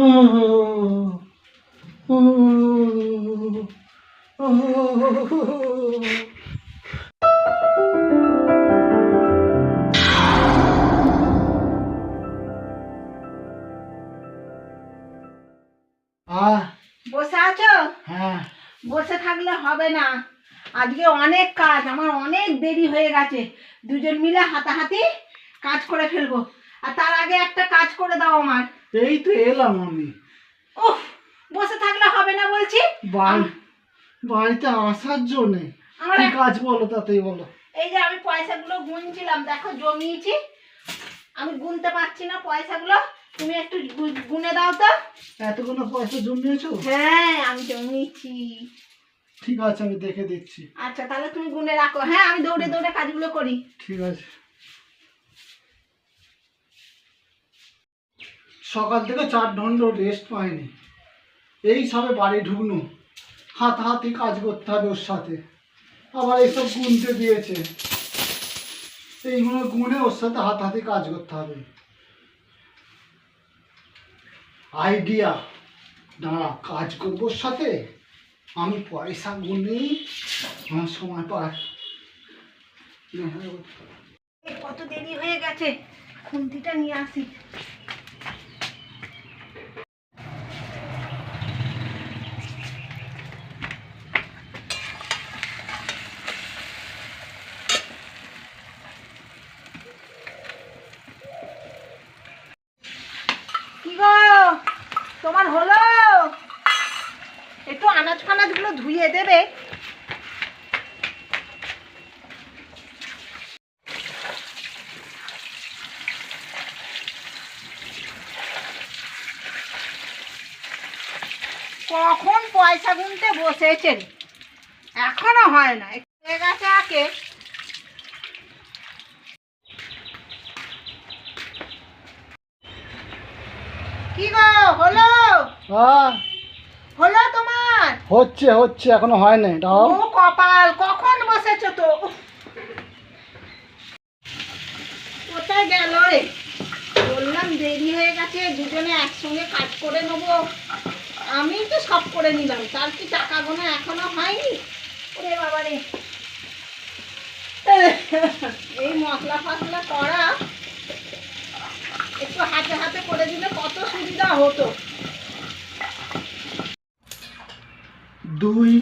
বসে আছো? হ্যাঁ। বসে থাকলে হবে না। আজকে অনেক কাজ আমার অনেক দেরি হয়ে গেছে। দুজন মিলে হাতাহাতি কাজ করে ফেলব। আর তার আগে একটা কাজ করে দাও আমার। এই তো এলাম আমি। উফ বসে থাকলে হবে না বলছি? বাড়ি বাড়িতে আসার জন্যে। কি কাজ বলো তাতেই বলো। এই যে আমি পয়সাগুলো গুনছিলাম দেখো জমিয়েছি। আমি গুনতে পারছি না পয়সাগুলো। তুমি একটু গুনে দাও তো। এতগুলো পয়সা জমিয়েছো? হ্যাঁ আমি জমিয়েছি। ঠিক আছে আমি দেখে দিচ্ছি। আচ্ছা তাহলে তুমি গুনে রাখো। হ্যাঁ আমি দৌড়ে দৌড়ে কাজগুলো করি। ঠিক আছে। সকাল থেকে চার ঘণ্টা রেস্ট পায়নি এই সবে বাড়ি ঢুকনো। হাতাহাতি কাজ করতে হবে ওর সাথে। আবার এইসব গুনতে দিয়েছে। এইগুলো গুনে ওর সাথে হাতাহাতি কাজ করতে হবে। আইডিয়া দাঁড়া, কাজ করব ওর সাথে। আমি পয়সা গুনি। আমার সময় পার। কত দেরি হয়ে গেছে। খুন্তিটা নিয়ে আসি কি গো তোমার হলো একটু আনাজ ফানাজগুলো ধুয়ে দেবে কখন পয়সা গুনতে বসেছেন? এখনও হয় না। গেছে আগে। কি গো হলো? হ্যাঁ। হলো তোমার? হচ্ছে হচ্ছে এখনও হয় নাই দাও। ও কপাল কখন বসেছো তো? কোথায় গেল রে? বললাম দেরি হয়ে গেছে দুজনে একসঙ্গে কাজ করে নেব। আমি তো সব করে নিলাম। তার কি টাকা গোনা এখনও হয়নি? ওরে বাবা রে এই মশলা ফসলা করা একটু হাতে হাতে করে দিলে কত সুবিধা হতো। দুই,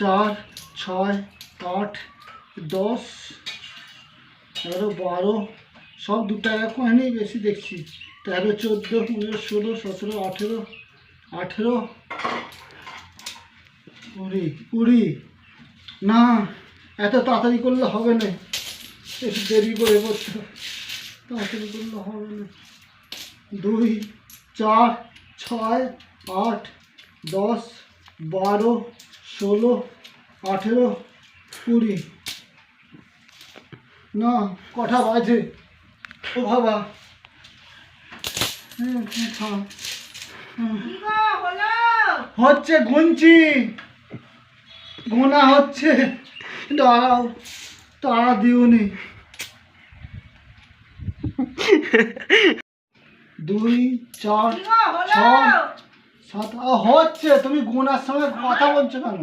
চার, ছয়, আট, দশ এগারো বারো, সব দু টাকা কয়নি বেশি দেখছি। তেরো, চোদ্দ, পনেরো, ষোলো, সতেরো, আঠেরো আঠেরো। কুড়ি কুড়ি। না, এত তাড়াতাড়ি করলে হবে না। একটু দেরি করে করতে তাড়াতাড়ি করলে হবে না। দুই, চার, ছয়, আট, দশ, বারো, ষোলো, আঠেরো, কুড়ি। না, কটা বাজে? ও বাবা। গো হলো হচ্ছে গুনছি গোনা হচ্ছে। দাঁড়াও দিওনি। দুই, চার, ছয়, সাত হচ্ছে। তুমি গুনার সময় কথা বলছো কেন?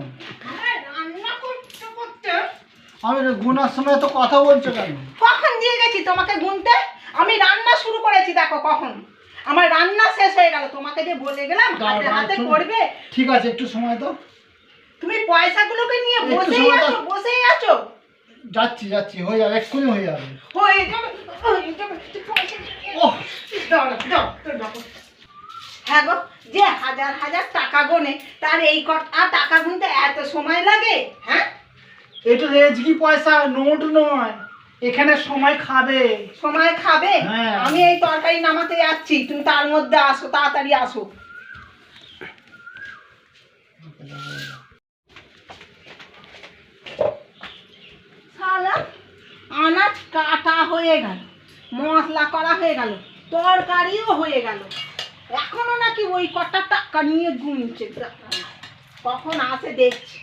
আমি গুনার সময় তো কথা বলছো কেন? কখন দিয়ে গেছি তোমাকে গুনতে? আমি রান্না শুরু করেছি, দেখো কখন। আমার রান্না শেষ হয়ে গেল। তোমাকে যে বলে গেলাম হাতে হাতে করবে। ঠিক আছে একটু সময় তো তুমি পয়সাগুলোকে নিয়ে বসেই আছো দাও। বসেই আছো। যাচ্ছি যাচ্ছি হয়ে যাবে এক্ষুনি হয়ে যাবে। হয়ে যাবে হয়ে দাও দাও, দাও, দাও। হ্যাঁ গো যে হাজার হাজার টাকা গোনে তার এই কট আর টাকা গুনতে এত সময় লাগে হ্যাঁ? এটা রেজকি পয়সা? নোট নয়। এখানে সময় খাবে। সময় খাবে? হ্যাঁ। আমি এই তরকারি নামাতে যাচ্ছি তুমি তার মধ্যে আসো তাড়াতাড়ি আসো। আনাজ কাটা হয়ে গেল মশলা করা হয়ে গেল তরকারিও হয়ে গেল। এখনও নাকি ওই কটা টাকা নিয়ে গুনছে কখন আসে দেখছি।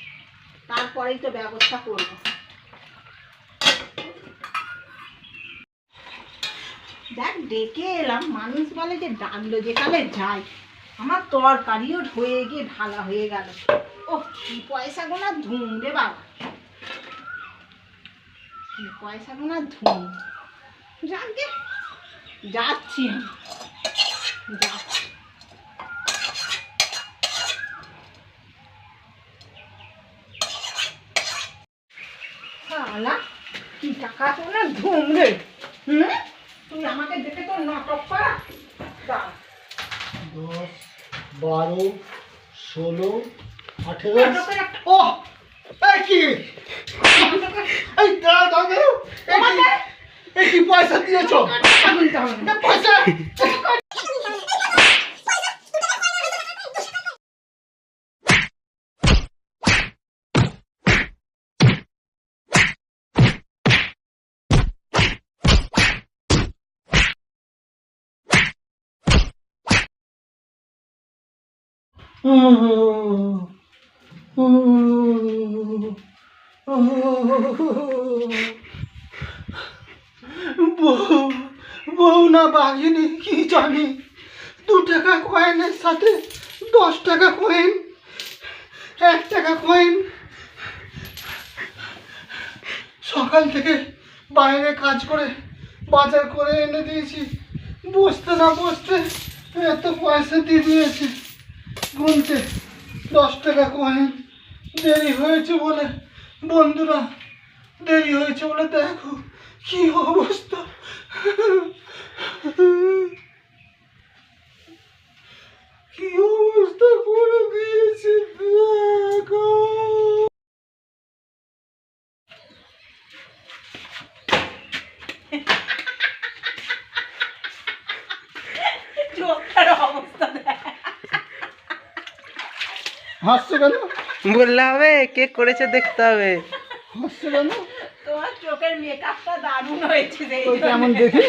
তারপরেই তো ব্যবস্থা করব। দেখ, ডেকে এলাম। মানুষ বলে যে ডাকলো, যেখানে যায় আমার তরকারিও হয়ে গিয়ে ঢালা হয়ে গেল। ও কি পয়সা গোনা ধুম রে বাবা। কি পয়সা গোনা ধুম। যাকে যাচ্ছি যাচ্ছি। কি টাকা তো না ধুম রে। হুম? তুই আমাকে দেখে তোর নাটক করা। দশ বারো ষোলো আঠেরো। ও কি? এই দাঁড়া দাঁড়া এই কি? পয়সা দিয়েছ? পয়সা? বউ বউ না বাঘিনি, কি জানি? দু টাকা কয়েনের সাথে দশ টাকা কয়েন, এক টাকা কয়েন। সকাল থেকে বাইরে কাজ করে বাজার করে এনে দিয়েছি। বসতে না বসতে এত পয়সা দিয়ে দিয়েছে। গুনতে দশ টাকা কয়েন। দেরি হয়েছে বলে। বন্ধুরা, দেরি হয়েছে বলে দেখো কি অবস্থা। অবস্থা দেখ। হাসছো কেন? বললে হবে কে করেছে দেখতে হবে। হাসছো কেন? তোমার চোখের মেকআপটা দারুণ হয়েছে কেমন দেখি?